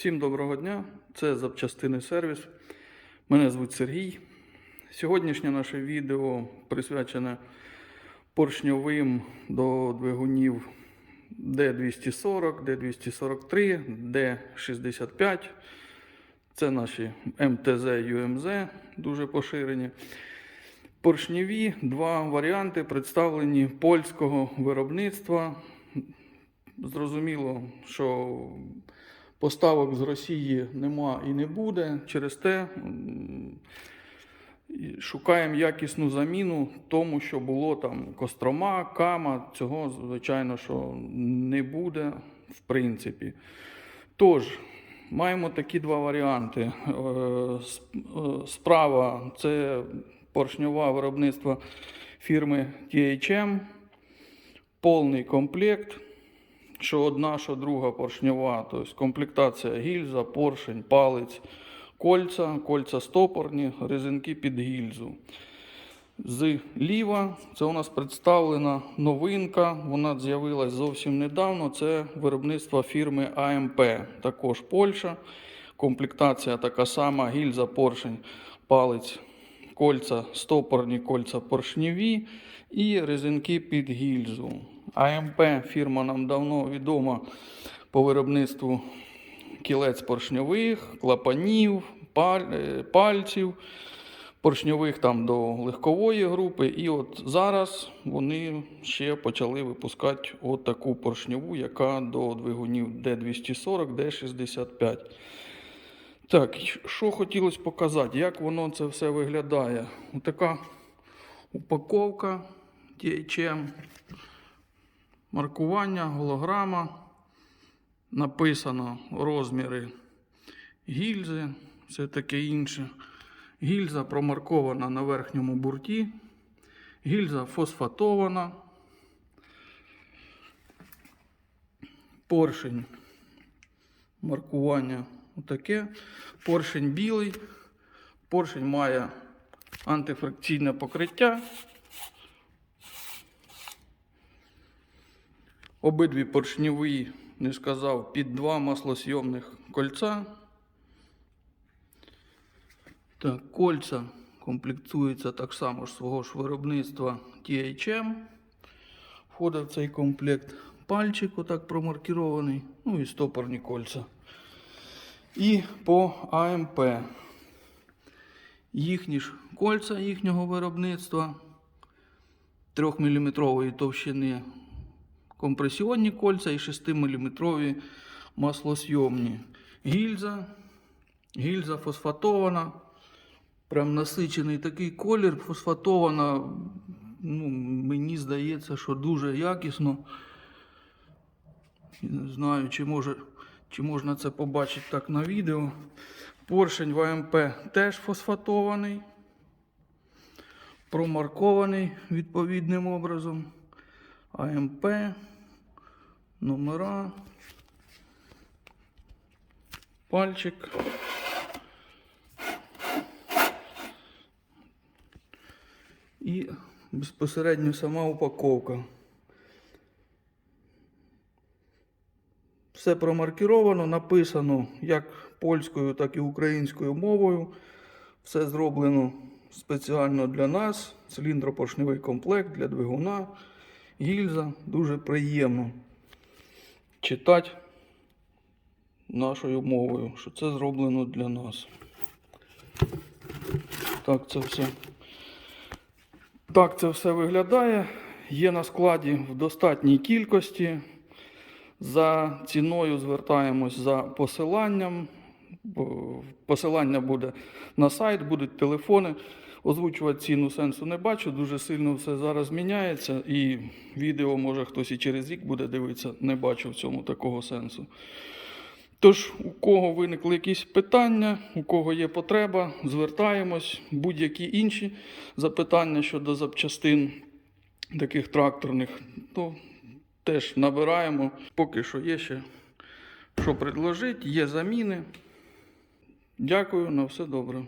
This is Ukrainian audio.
Всім доброго дня! Це запчастини сервіс. Мене звуть Сергій. Сьогоднішнє наше відео присвячене поршньовим до двигунів D240, D243, D65. Це наші МТЗ, ЮМЗ, дуже поширені. Поршневі два варіанти представлені польського виробництва. Зрозуміло, що поставок з Росії нема і не буде. Через те шукаємо якісну заміну тому, що було там Кострома, Кама. Цього, звичайно, що не буде в принципі. Тож, маємо такі два варіанти. Е, е, Справа це поршньова виробництва фірми THM, повний комплект що одна, що друга поршньова, тобто комплектація гільза, поршень, палець, кольця, кольця стопорні, резинки під гільзу. Зліва це у нас представлена новинка, вона з'явилась зовсім недавно. Це виробництво фірми АМП, також Польща. Комплектація така сама: гільза, поршень, палець, кольця, стопорні, кольця поршневі і резинки під гільзу. АМП фірма нам давно відома по виробництву кілець поршньових, клапанів, е, пальців, поршньових там до легкової групи. І от зараз вони ще почали випускати от таку поршньову, яка до двигунів D240, D65. Так, що хотілося показати, як воно це все виглядає. Така упаковка THM, маркування, голограма. Написано розміри гільзи, все таке інше. Гільза промаркована на верхньому бурті. Гільза фосфатована. Поршень. Маркування отаке. Поршень білий. Поршень має антифракційне покриття. Обидві поршневі, не сказав, під два маслосйомних кольця. Так, кольця комплектуються так само ж свого ж виробництва THM. Входить в цей комплект пальчик, отак промаркірований, ну і стопорні кольця. І по АМП. Їхні ж кольця їхнього виробництва 3-мм товщини компресіонні кольця і 6-мм маслосйомні. Гільза. Гільза фосфатована. Прям насичений такий колір. Фосфатована. Ну, мені здається, що дуже якісно. Не знаю, чи, може, чи можна це побачити так на відео. Поршень в АМП теж фосфатований. Промаркований відповідним образом. АМП, номера, пальчик. І безпосередньо сама упаковка. Все промаркіровано, написано як польською, так і українською мовою. Все зроблено спеціально для нас. Циліндропоршневий комплект для двигуна. Гільза дуже приємно читати нашою мовою, що це зроблено для нас. Так це все. Так це все виглядає. Є на складі в достатній кількості. За ціною звертаємось за посиланням. Посилання буде на сайт, будуть телефони. Озвучувати ціну сенсу не бачу. Дуже сильно все зараз міняється. І відео, може, хтось і через рік буде дивитися, не бачу в цьому такого сенсу. Тож, у кого виникли якісь питання, у кого є потреба, звертаємось. Будь-які інші запитання щодо запчастин таких тракторних, то теж набираємо. Поки що є ще що предложити, є заміни. Дякую, на все добре.